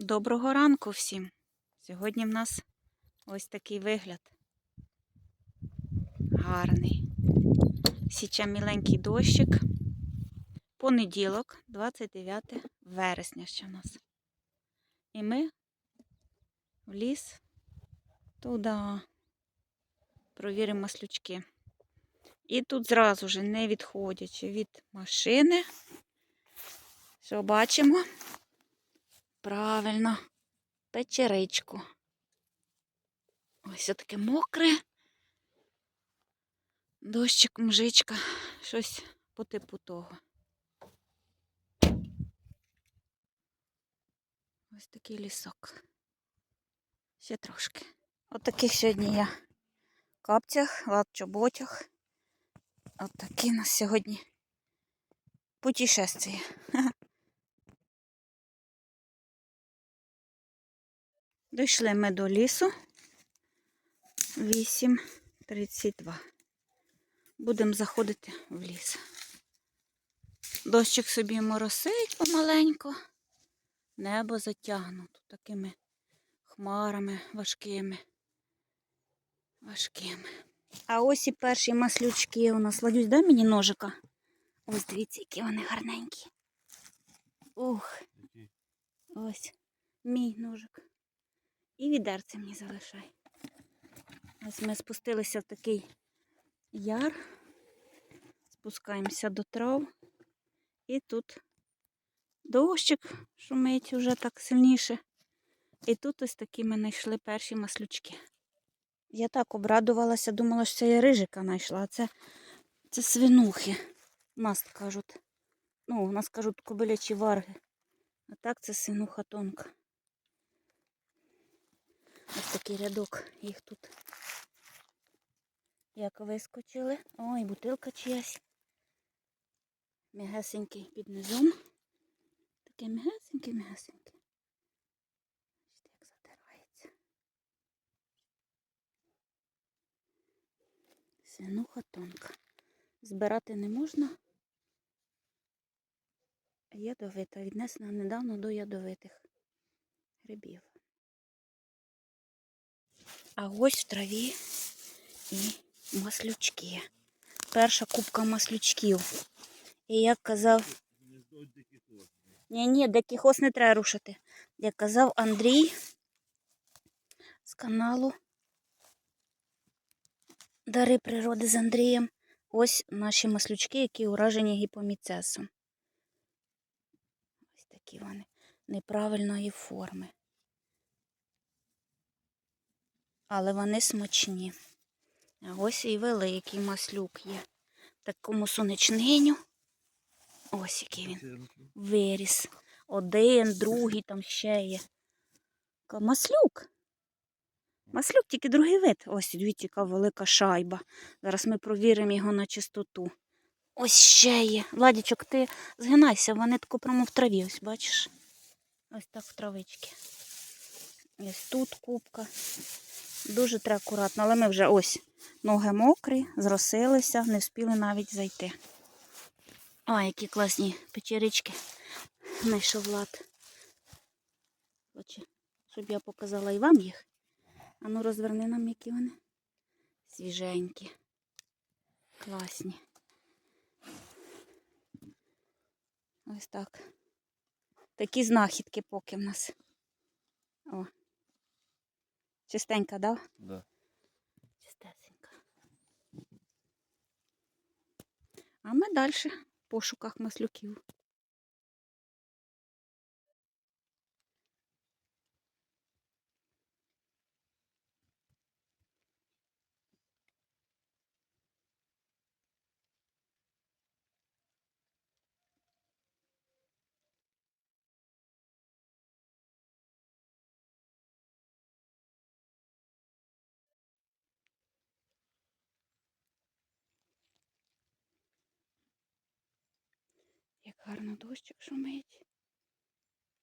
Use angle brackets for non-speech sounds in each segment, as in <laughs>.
Доброго ранку всім. Сьогодні в нас ось такий вигляд. Гарний. Січа міленький дощик. Понеділок, 29 вересня ще в нас. І ми в ліс туди провіримо маслючки. І тут зразу же, не відходячи від машини, що бачимо? Правильно, печеричку. Ось таке мокре. Дощик, мжичка, щось по типу того. Ось такий лісок. Ще трошки. От таких сьогодні я капцях, лапчоботях. От такі нас сьогодні путешествие. <laughs> Дійшли ми до лісу 8.32. Будемо заходити в ліс. Дощик собі моросить помаленьку. Небо затягнуто такими хмарами важкими. Важкими. А ось і перші маслючки у нас. Ладюсь, дай мені ножика. Ось дивіться, які вони гарненькі. Ух. Ось мій ножик. І відерце мені залишай. Ось ми спустилися в такий яр, спускаємося до трав. І тут дощик шумить вже так сильніше. І тут ось такі ми знайшли перші маслючки. Я так обрадувалася, думала, що це я рижика знайшла, це, це свинухи. У нас кажуть. Ну, у нас кажуть кобилячі варги. А так це свинуха тонка. Ось такий рядок їх тут. Як вискочили. Ой, бутилка чиясь. М'ягесенький під низом. Таке м'ягесеньке, м'ягесеньке. Бачите, як затирається. Свинуха тонка. Збирати не можна. Ядовита. Віднесена недавно до ядовитих грибів. А ось в траві і маслючки. Перша кубка маслючків. І як казав. Ні, ні, дикіхос не треба рушити. Як казав Андрій з каналу Дари природи з Андрієм. Ось наші маслючки, які уражені гіпоміцесом. Ось такі вони неправильної форми. Але вони смачні. А ось і великий маслюк є. Такому сонечниню. Ось який він виріс. Один, другий там ще є. Маслюк. Маслюк тільки другий вид. Ось дивіться, яка велика шайба. Зараз ми провіримо його на чистоту. Ось ще є. Владічок, ти згинайся, вони тако прямо в траві, ось бачиш? Ось так в травички. Ось тут кубка. Дуже треба акуратно, але ми вже ось ноги мокрі, зросилися, не встигли навіть зайти. О, які класні печерички знайшов Влад. Хоче, щоб я показала і вам їх. А ну розверни нам, які вони. Свіженькі. Класні. Ось так. Такі знахідки поки в нас. О. Чистенька, да? Да. Чистесенька. А ми далі в пошуках маслюків. Як гарно дощик шумить.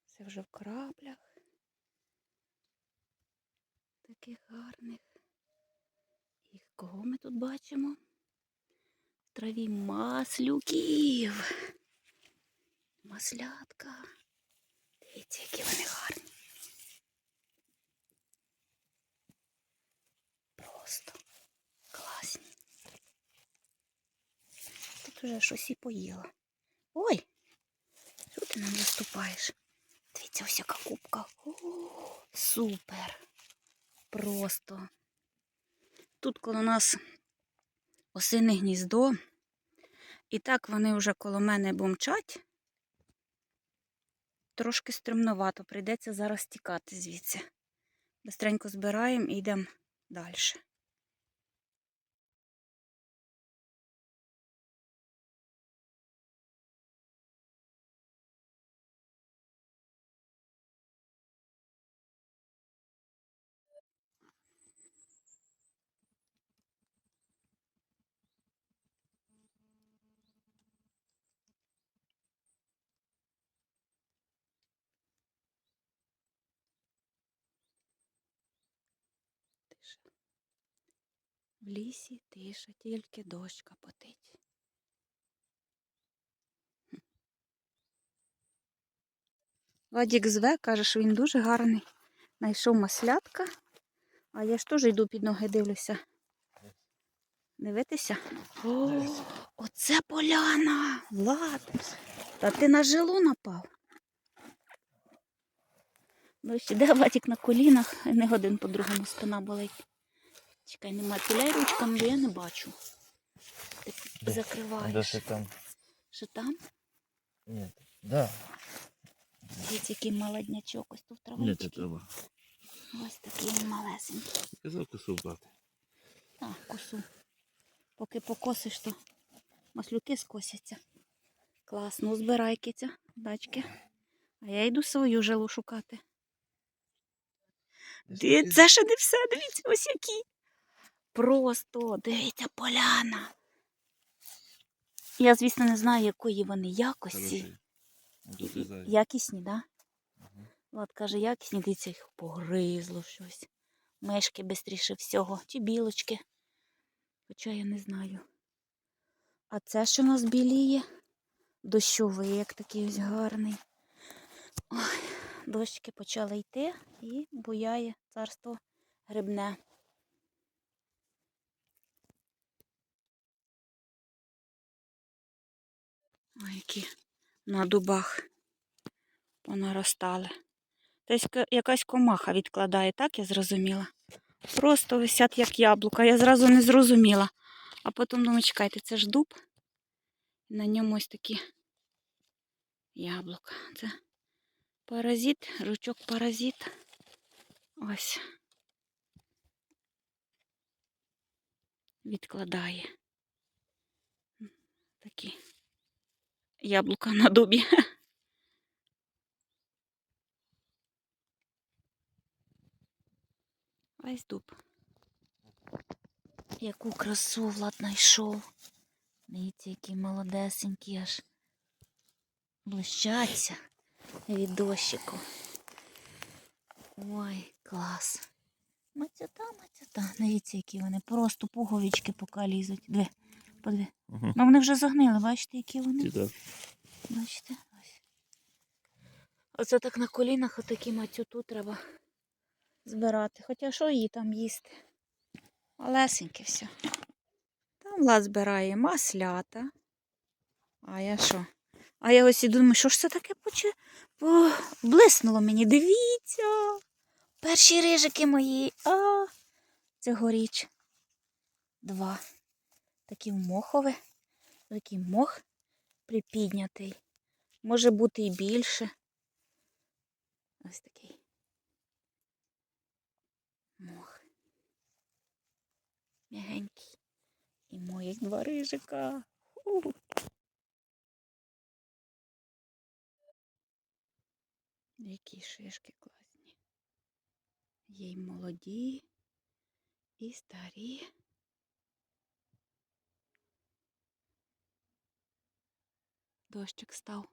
Це вже в краплях. Таких гарних. І кого ми тут бачимо? В траві маслюків. Маслятка. Дивіться, які вони гарні. Просто класні. Тут вже щось і поїла. Ой, що ти нам виступаєш? Дивіться, ось яка кубка. О, супер. Просто. Тут коло нас осине гніздо. І так вони вже коло мене бомчать. Трошки стремновато, прийдеться зараз тікати звідси. Бистренько збираємо і йдемо далі. Тиша. В лісі тиша, тільки дощ капотить. Хм. Вадік зве, каже, що він дуже гарний. Найшов маслятка, а я ж теж йду під ноги дивлюся. Дивитися? О, оце поляна! Влад! Та ти на жилу напав. Дощ іде, Вадік на колінах, не один по другому спина болить. Чекай, нема піляй ручками, бо я не бачу. Ти Де? закриваєш. Даже там. Що там? Нет. Да. Дивіться, який молоднячок, ось тут Нет травички. этого. Ось такий він малесенький. Казав косу брати. А, косу. Поки покосиш, то маслюки скосяться. Класно, збирай киця, дачки. А я йду свою жилу шукати. Це ще не все, дивіться, ось які. Просто, дивіться, поляна. Я, звісно, не знаю, якої вони якості. Ну. Якісні, так? Да? Мгм. Влад каже, якісні, дивіться, їх погризло щось. Мешки бистріше всього, чи білочки. Хоча я не знаю. А це, що у нас біліє, дощовий, як такий ось гарний. Ой, дощики почали йти і буяє царство грибне. Ой, які на дубах понаростали. Десь якась комаха відкладає, так я зрозуміла. Просто висять як яблука. Я зразу не зрозуміла. А потім думаю, чекайте, це ж дуб. На ньому ось такі яблука. Це паразит, жучок паразит. Ось. Відкладає. Такі яблука на дубі. Весь дуб. Яку красу Влад знайшов. Дивіться, які молодесенькі аж блищаться від дощику. Ой, клас. Мацята, мацята. Дивіться, які вони. Просто пуговички поки лізуть. Дві. Подиви. Угу. Ну вони вже загнили, бачите, які вони? Да. Бачите? Ось. Оце так на колінах отакі мацюту треба збирати. Хоча що її там їсти? Малесеньке все. Там Влад збирає маслята. А я що? А я ось і думаю, що ж це таке поче... О, блиснуло мені. Дивіться. Перші рижики мої. А, цьогоріч. Два. Такі мохові. Такий мох припіднятий. Може бути і більше. Ось такий мох. Мягенький. І моїх два рижика. Які шишки класні. Є й молоді, і старі. Дощик став.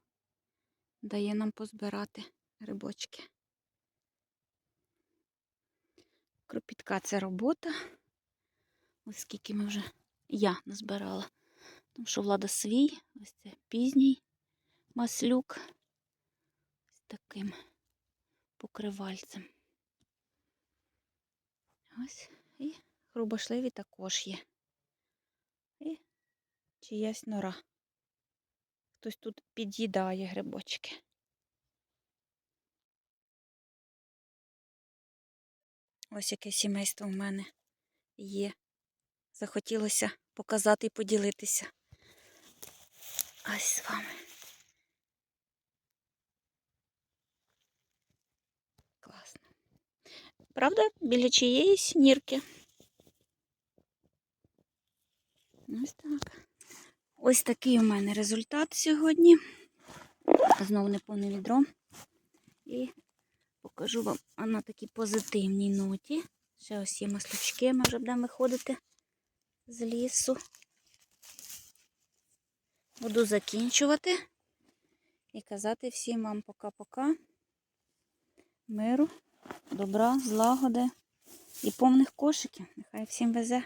Дає нам позбирати грибочки. Кропітка це робота. Ось скільки ми вже я назбирала. Тому що влада свій, ось це пізній маслюк таким покривальцем. Ось і грубошливі також є. І чиясь нора. хтось тут під'їдає грибочки. Ось яке сімейство в мене є. Захотілося показати і поділитися. Ось з вами. Класно. Правда, біля чиєїсь нірки. Ось так. Ось такий у мене результат сьогодні. Знову неповне відро. І покажу вам на такій позитивній ноті. Ще ось є маслючки, ми вже будемо виходити з лісу. Буду закінчувати і казати всім вам пока-пока. Миру, добра, злагоди і повних кошиків. Нехай всім везе.